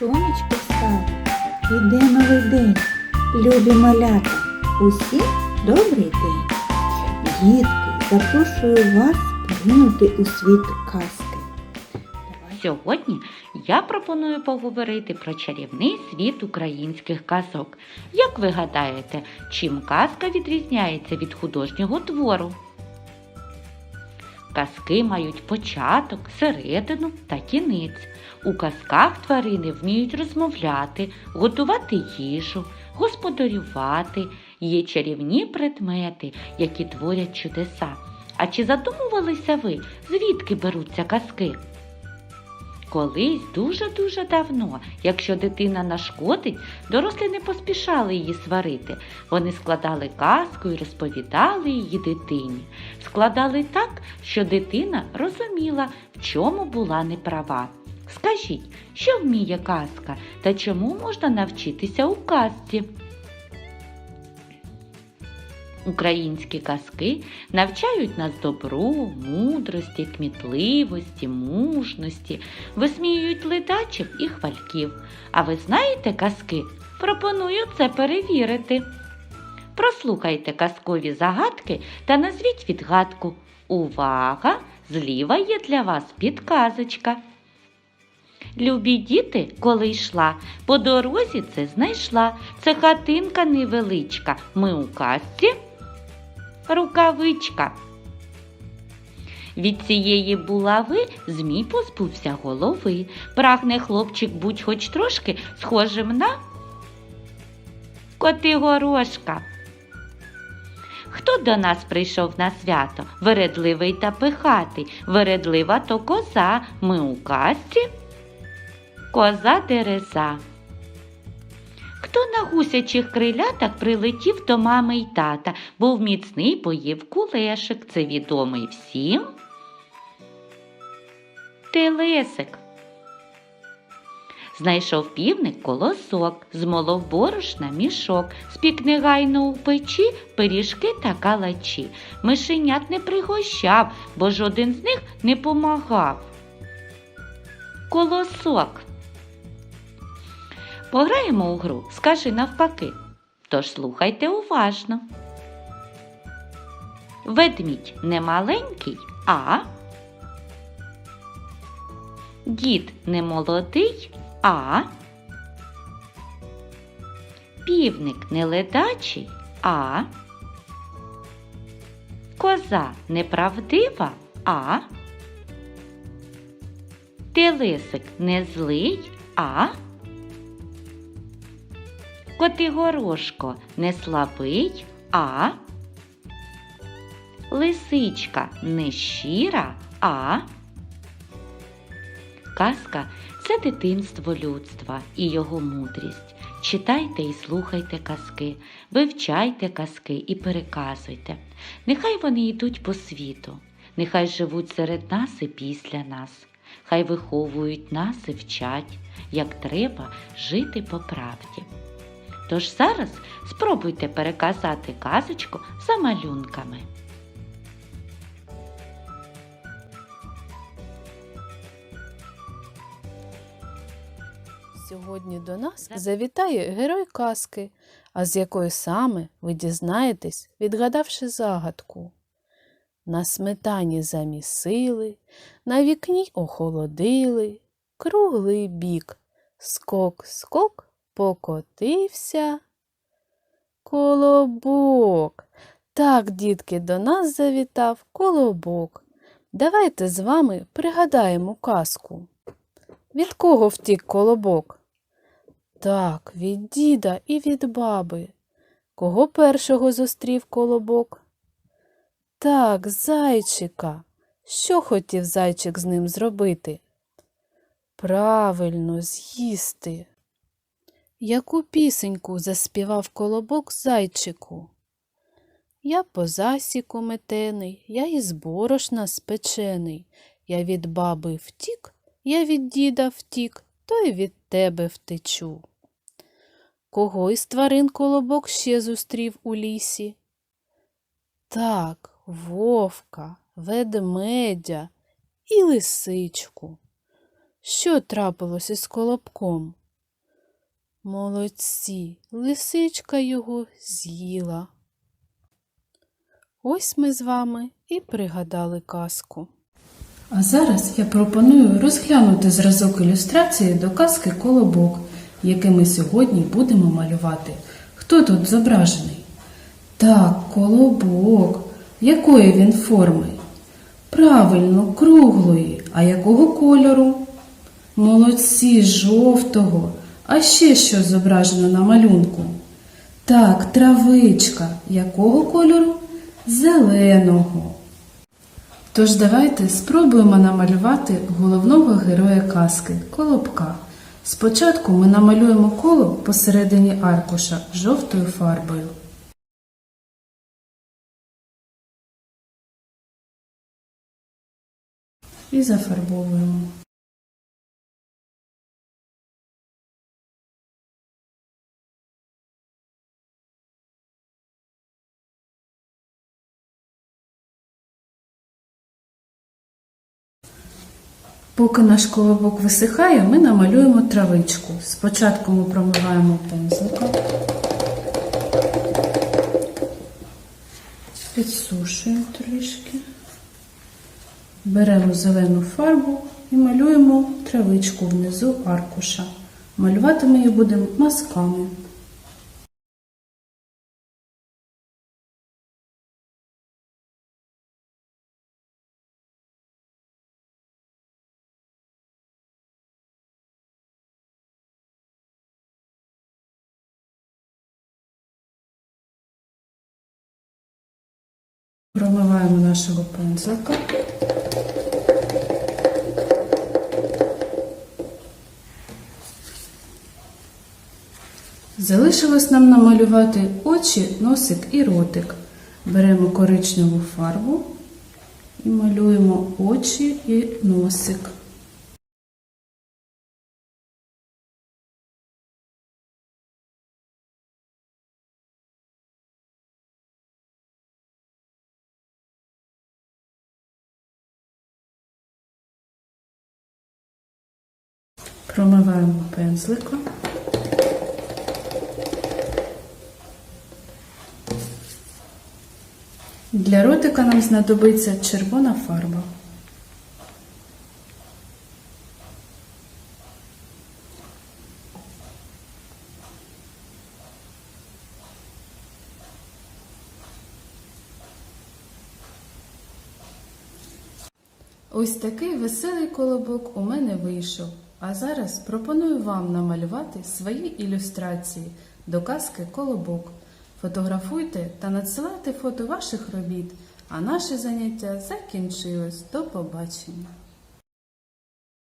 сонечко встало, іде новий день, любі малята, усім добрий день. Дітки, запрошую вас поринути у світ казки. Сьогодні я пропоную поговорити про чарівний світ українських казок. Як ви гадаєте, чим казка відрізняється від художнього твору? Казки мають початок, середину та кінець. У казках тварини вміють розмовляти, готувати їжу, господарювати. Є чарівні предмети, які творять чудеса. А чи задумувалися ви, звідки беруться казки? Колись дуже-дуже давно, якщо дитина нашкодить, дорослі не поспішали її сварити. Вони складали казку і розповідали її дитині. Складали так, що дитина розуміла, в чому була неправа. Скажіть, що вміє казка та чому можна навчитися у казці? Українські казки навчають нас добру, мудрості, кмітливості, мужності, висміюють ледачів і хвальків. А ви знаєте казки? Пропоную це перевірити. Прослухайте казкові загадки та назвіть відгадку. Увага! Зліва є для вас підказочка. Любі діти, коли йшла, по дорозі це знайшла. Це хатинка невеличка. Ми у казці рукавичка. Від цієї булави змій позбувся голови. Прагне хлопчик будь хоч трошки схожим на Котигорошка. Хто до нас прийшов на свято? Вередливий та пихатий. Вередлива то коза. Ми у казці коза дереза. Хто на гусячих крилятах прилетів до мами й тата, був міцний, поїв кулешик. Це відомий всім. Телесик. Знайшов півник колосок, змолов борошна мішок, спік негайно у печі пиріжки та калачі. Мишенят не пригощав, бо жоден з них не помагав. Колосок. Пограємо у гру, скажи навпаки. Тож слухайте уважно. Ведмідь не маленький, а? Дід не молодий, а? Півник не ледачий, а? Коза неправдива, а? Телесик не злий, а Котигорошко не слабий, а лисичка не щира, а казка це дитинство людства і його мудрість. Читайте і слухайте казки, вивчайте казки і переказуйте. Нехай вони йдуть по світу, нехай живуть серед нас і після нас, хай виховують нас і вчать, як треба жити по правді. Тож зараз спробуйте переказати казочку за малюнками. Сьогодні до нас завітає герой казки, а з якої саме ви дізнаєтесь, відгадавши загадку. На сметані замісили, на вікні охолодили, круглий бік, скок, скок, покотився. Колобок. Так, дітки, до нас завітав колобок. Давайте з вами пригадаємо казку. Від кого втік колобок? Так, від діда і від баби. Кого першого зустрів колобок? Так, зайчика. Що хотів зайчик з ним зробити? Правильно, з'їсти. Яку пісеньку заспівав колобок зайчику? Я по засіку метений, я із борошна спечений. Я від баби втік, я від діда втік, то й від тебе втечу. Кого із тварин колобок ще зустрів у лісі? Так, вовка, ведмедя і лисичку. Що трапилось із колобком? Молодці, лисичка його з'їла. Ось ми з вами і пригадали казку. А зараз я пропоную розглянути зразок ілюстрації до казки Колобок, який ми сьогодні будемо малювати. Хто тут зображений? Так, колобок. Якої він форми? Правильно, круглої. А якого кольору? Молодці, жовтого. А ще що зображено на малюнку? Так, травичка. Якого кольору? Зеленого. Тож давайте спробуємо намалювати головного героя казки Колобка. Спочатку ми намалюємо коло посередині аркуша жовтою фарбою. І зафарбовуємо. Поки наш колобок висихає, ми намалюємо травичку. Спочатку ми промиваємо пензликом, підсушуємо трішки, беремо зелену фарбу і малюємо травичку внизу аркуша. Малювати ми її будемо мазками. Промиваємо нашого пензлика. Залишилось нам намалювати очі, носик і ротик. Беремо коричневу фарбу і малюємо очі і носик. Промиваємо пензликом. Для ротика нам знадобиться червона фарба. Ось такий веселий колобок у мене вийшов. А зараз пропоную вам намалювати свої ілюстрації до казки Колобок. Фотографуйте та надсилайте фото ваших робіт, а наше заняття закінчилось. До побачення!